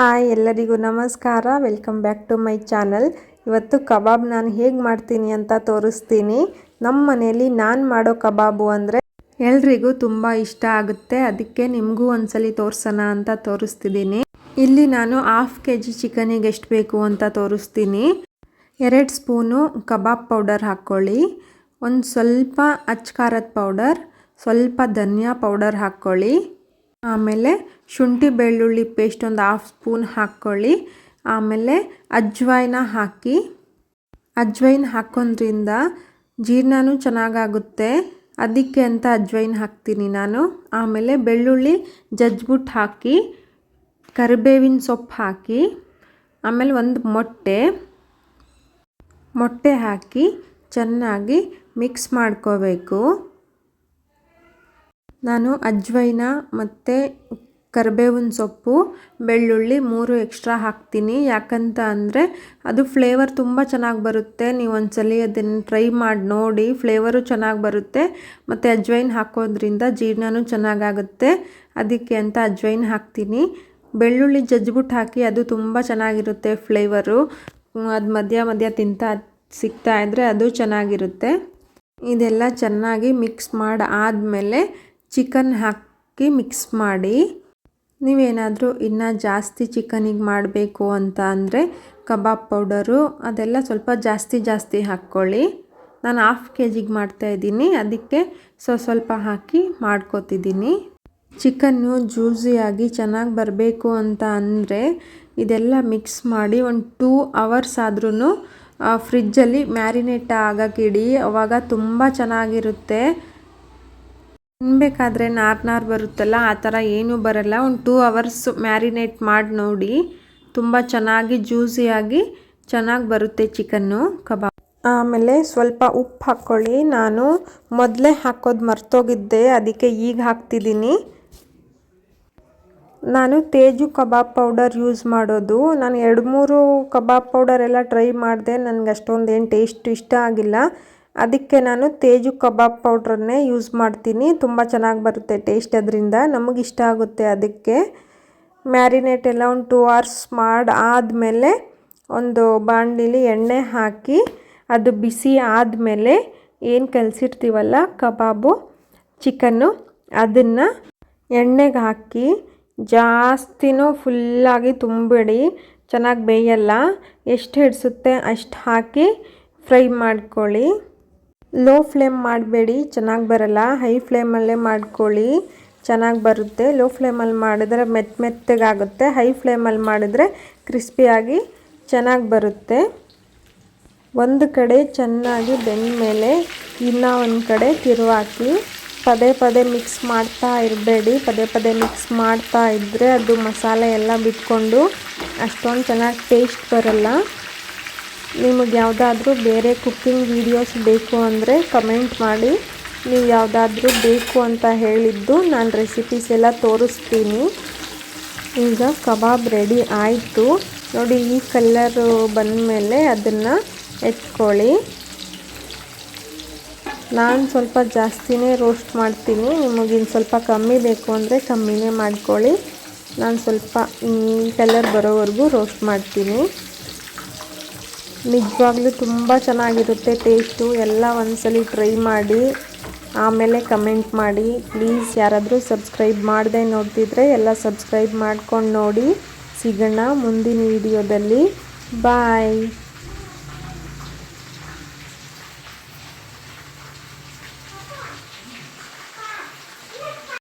Hi ಎಲ್ಲರಿಗೂ ನಮಸ್ಕಾರ. Welcome back to my channel ಇವತ್ತು ಕಬಾಬ್ ನಾನು ಹೇಗೆ ಮಾಡ್ತೀನಿ ಅಂತ ತೋರಿಸ್ತೀನಿ. ನಮ್ಮ ಮನೆಯಲ್ಲಿ ನಾನು ಮಾಡೋ ಕಬಾಬು ಅಂದರೆ ಎಲ್ರಿಗೂ ತುಂಬ ಇಷ್ಟ ಆಗುತ್ತೆ. ಅದಕ್ಕೆ ನಿಮಗೂ ಒಂದ್ಸಲಿ ತೋರಿಸೋಣ ಅಂತ ತೋರಿಸ್ತಿದ್ದೀನಿ. ಇಲ್ಲಿ ನಾನು ಹಾಫ್ ಕೆ ಜಿ ಚಿಕನಿಗೆ ಎಷ್ಟು ಬೇಕು ಅಂತ ತೋರಿಸ್ತೀನಿ. ಎರಡು ಸ್ಪೂನು ಕಬಾಬ್ ಪೌಡರ್ ಹಾಕ್ಕೊಳ್ಳಿ. ಒಂದು ಸ್ವಲ್ಪ ಅಚ್ಕಾರದ ಪೌಡರ್, ಸ್ವಲ್ಪ ಧನಿಯಾ ಪೌಡರ್ ಹಾಕ್ಕೊಳ್ಳಿ. ಆಮೇಲೆ ಶುಂಠಿ ಬೆಳ್ಳುಳ್ಳಿ ಪೇಸ್ಟ್ ಒಂದು ಹಾಫ್ ಸ್ಪೂನ್ ಹಾಕ್ಕೊಳ್ಳಿ ಆಮೇಲೆ ಅಜ್ವಾಯಿನ ಹಾಕಿ ಅಜ್ವೈನ್ ಹಾಕೋದ್ರಿಂದ ಜೀರ್ಣನೂ ಚೆನ್ನಾಗಾಗುತ್ತೆ. ಅದಕ್ಕೆ ಅಂತ ಅಜ್ವೈನ್ ಹಾಕ್ತೀನಿ ನಾನು. ಆಮೇಲೆ ಬೆಳ್ಳುಳ್ಳಿ ಜಜ್ಬಿಟ್ಟು ಹಾಕಿ, ಕರಿಬೇವಿನ ಸೊಪ್ಪು ಹಾಕಿ, ಆಮೇಲೆ ಒಂದು ಮೊಟ್ಟೆ ಮೊಟ್ಟೆ ಹಾಕಿ ಚೆನ್ನಾಗಿ ಮಿಕ್ಸ್ ಮಾಡ್ಕೋಬೇಕು. ನಾನು ಅಜ್ವೈನ ಮತ್ತು ಕರ್ಬೇವಿನ ಸೊಪ್ಪು, ಬೆಳ್ಳುಳ್ಳಿ ಮೂರು ಎಕ್ಸ್ಟ್ರಾ ಹಾಕ್ತೀನಿ. ಯಾಕಂತ ಅಂದರೆ ಅದು ಫ್ಲೇವರ್ ತುಂಬ ಚೆನ್ನಾಗಿ ಬರುತ್ತೆ. ನೀವು ಒಂದ್ಸಲಿ ಅದನ್ನು ಟ್ರೈ ಮಾಡಿ ನೋಡಿ ಫ್ಲೇವರು ಚೆನ್ನಾಗಿ ಬರುತ್ತೆ. ಮತ್ತು ಅಜ್ವೈನ್ ಹಾಕೋದ್ರಿಂದ ಜೀರ್ಣನೂ ಚೆನ್ನಾಗಾಗುತ್ತೆ. ಅದಕ್ಕೆ ಅಂತ ಅಜ್ವೈನ್ ಹಾಕ್ತೀನಿ. ಬೆಳ್ಳುಳ್ಳಿ ಜಜ್ಬಿಟ್ಟು ಹಾಕಿ ಅದು ತುಂಬ ಚೆನ್ನಾಗಿರುತ್ತೆ ಫ್ಲೇವರು ಅದು ಮಧ್ಯ ಮಧ್ಯ ತಿಂತ ಸಿಗ್ತಾ ಇದ್ದರೆ ಅದು ಚೆನ್ನಾಗಿರುತ್ತೆ. ಇದೆಲ್ಲ ಚೆನ್ನಾಗಿ ಮಿಕ್ಸ್ ಮಾಡಿ ಆದಮೇಲೆ ಚಿಕನ್ ಹಾಕಿ ಮಿಕ್ಸ್ ಮಾಡಿ, ನೀವೇನಾದರೂ ಇನ್ನೂ ಜಾಸ್ತಿ ಚಿಕನಿಗೆ ಮಾಡಬೇಕು ಅಂತ ಅಂದರೆ ಕಬಾಬ್ ಪೌಡರು ಅದೆಲ್ಲ ಸ್ವಲ್ಪ ಜಾಸ್ತಿ ಜಾಸ್ತಿ ಹಾಕ್ಕೊಳ್ಳಿ. ನಾನು ಹಾಫ್ ಕೆ ಜಿಗೆ ಮಾಡ್ತಾಯಿದ್ದೀನಿ ಅದಕ್ಕೆ ಸೊ ಸ್ವಲ್ಪ ಹಾಕಿ ಮಾಡ್ಕೋತಿದ್ದೀನಿ. ಚಿಕನ್ನು ಜ್ಯೂಸಿಯಾಗಿ ಚೆನ್ನಾಗಿ ಬರಬೇಕು ಅಂತ ಅಂದರೆ ಇದೆಲ್ಲ ಮಿಕ್ಸ್ ಮಾಡಿ ಒಂದು ಟೂ ಅವರ್ಸ್ ಆದ್ರೂ ಫ್ರಿಜ್ಜಲ್ಲಿ ಮ್ಯಾರಿನೇಟ್ ಆಗೋಕ್ಕಿಡಿ, ಅವಾಗ ತುಂಬ ಚೆನ್ನಾಗಿರುತ್ತೆ. ತಿನ್ಬೇಕಾದ್ರೆ ನಾರು ನಾರು ಬರುತ್ತಲ್ಲ, ಆ ಥರ ಏನೂ ಬರಲ್ಲ. ಒಂದು ಟೂ ಅವರ್ಸ್ ಮ್ಯಾರಿನೇಟ್ ಮಾಡಿ ನೋಡಿ. ತುಂಬ ಚೆನ್ನಾಗಿ ಜ್ಯೂಸಿಯಾಗಿ ಚೆನ್ನಾಗಿ ಬರುತ್ತೆ ಚಿಕನ್ನು ಕಬಾಬ್. ಆಮೇಲೆ ಸ್ವಲ್ಪ ಉಪ್ಪು ಹಾಕ್ಕೊಳ್ಳಿ. ನಾನು ಮೊದಲೇ ಹಾಕೋದು ಮರ್ತೋಗಿದ್ದೆ, ಅದಕ್ಕೆ ಈಗ ಹಾಕ್ತಿದ್ದೀನಿ. ನಾನು ತೇಜು ಕಬಾಬ್ ಪೌಡರ್ ಯೂಸ್ ಮಾಡೋದು. ನಾನು ಎರಡು ಮೂರು ಕಬಾಬ್ ಪೌಡರ್ ಎಲ್ಲ ಟ್ರೈ ಮಾಡಿದೆ. ನನಗೆ ಅಷ್ಟೊಂದು ಏನು ಟೇಸ್ಟ್ ಇಷ್ಟ ಆಗಿಲ್ಲ. ಅದಕ್ಕೆ ನಾನು ತೇಜು ಕಬಾಬ್ ಪೌಡ್ರನ್ನೇ ಯೂಸ್ ಮಾಡ್ತೀನಿ. ತುಂಬ ಚೆನ್ನಾಗಿ ಬರುತ್ತೆ ಟೇಸ್ಟ್ ಅದರಿಂದ. ನಮಗೆ ಇಷ್ಟ ಆಗುತ್ತೆ ಅದಕ್ಕೆ. ಮ್ಯಾರಿನೇಟ್ ಎಲ್ಲ ಒಂದು ಟೂ ಅವರ್ಸ್ ಮಾಡಿ ಆದಮೇಲೆ ಒಂದು ಬಾಣಲಿಲಿ ಎಣ್ಣೆ ಹಾಕಿ ಅದು ಬಿಸಿ ಆದಮೇಲೆ ಏನು ಕಲಸಿರ್ತೀವಲ್ಲ ಕಬಾಬು, ಚಿಕನ್ನು ಅದನ್ನು ಎಣ್ಣೆಗೆ ಹಾಕಿ ಜಾಸ್ತಿನೂ ಫುಲ್ಲಾಗಿ ತುಂಬಿಡಿ ಚೆನ್ನಾಗಿ ಬೇಯಲ್ಲ. ಎಷ್ಟು ಹಿಡಿಸುತ್ತೆ ಅಷ್ಟು ಹಾಕಿ ಫ್ರೈ ಮಾಡ್ಕೊಳ್ಳಿ. ಲೋ ಫ್ಲೇಮ್ ಮಾಡಬೇಡಿ, ಚೆನ್ನಾಗಿ ಬರಲ್ಲ. ಹೈ ಫ್ಲೇಮಲ್ಲೇ ಮಾಡ್ಕೊಳ್ಳಿ. ಚೆನ್ನಾಗಿ ಬರುತ್ತೆ. ಲೋ ಫ್ಲೇಮಲ್ಲಿ ಮಾಡಿದ್ರೆ ಮೆತ್ತ ಮೆತ್ತಗಾಗುತ್ತೆ. ಹೈ ಫ್ಲೇಮಲ್ಲಿ ಮಾಡಿದ್ರೆ ಕ್ರಿಸ್ಪಿಯಾಗಿ ಚೆನ್ನಾಗಿ ಬರುತ್ತೆ. ಒಂದು ಕಡೆ ಚೆನ್ನಾಗಿ ಬೆಂದ ಮೇಲೆ ಇನ್ನೂ ಒಂದು ಕಡೆ ತಿರುವಾಕಿ ಪದೇ ಪದೇ ಮಿಕ್ಸ್ ಮಾಡ್ತಾ ಇರಬೇಡಿ. ಪದೇ ಪದೇ ಮಿಕ್ಸ್ ಮಾಡ್ತಾ ಇದ್ದರೆ ಅದು ಮಸಾಲೆ ಎಲ್ಲ ಬಿಟ್ಕೊಂಡು ಅಷ್ಟೊಂದು ಚೆನ್ನಾಗಿ ಟೇಸ್ಟ್ ಬರಲ್ಲ. ನಿಮಗೆ ಯಾವುದಾದ್ರೂ ಬೇರೆ ಕುಕ್ಕಿಂಗ್ ವೀಡಿಯೋಸ್ ಬೇಕು ಅಂದರೆ ಕಮೆಂಟ್ ಮಾಡಿ. ನೀವು ಯಾವುದಾದ್ರೂ ಬೇಕು ಅಂತ ಹೇಳಿದ್ದು ನಾನು ರೆಸಿಪೀಸ್ ಎಲ್ಲ ತೋರಿಸ್ತೀನಿ. ಈಗ ಕಬಾಬ್ ರೆಡಿ ಆಯಿತು. ನೋಡಿ, ಈ ಕಲ್ಲರು ಬಂದಮೇಲೆ ಅದನ್ನು ಎತ್ಕೊಳ್ಳಿ. ನಾನು ಸ್ವಲ್ಪ ಜಾಸ್ತಿನೇ ರೋಸ್ಟ್ ಮಾಡ್ತೀನಿ. ನಿಮಗಿನ್ನು ಸ್ವಲ್ಪ ಕಮ್ಮಿ ಬೇಕು ಅಂದರೆ ಕಮ್ಮಿನೇ ಮಾಡ್ಕೊಳ್ಳಿ. ನಾನು ಸ್ವಲ್ಪ ಈ ಕಲರ್ ಬರೋವರೆಗೂ ರೋಸ್ಟ್ ಮಾಡ್ತೀನಿ. ನಿಜವಾಗ್ಲೂ ತುಂಬ ಚೆನ್ನಾಗಿರುತ್ತೆ ಟೇಸ್ಟು ಎಲ್ಲ ಒಂದ್ಸಲಿ ಟ್ರೈ ಮಾಡಿ, ಆಮೇಲೆ ಕಮೆಂಟ್ ಮಾಡಿ. ಪ್ಲೀಸ್ ಯಾರಾದರೂ ಸಬ್ಸ್ಕ್ರೈಬ್ ಮಾಡದೆ ನೋಡ್ತಿದ್ರೆ ಎಲ್ಲ ಸಬ್ಸ್ಕ್ರೈಬ್ ಮಾಡ್ಕೊಂಡು ನೋಡಿ. ಸಿಗೋಣ ಮುಂದಿನ ವಿಡಿಯೋದಲ್ಲಿ ಬಾಯ್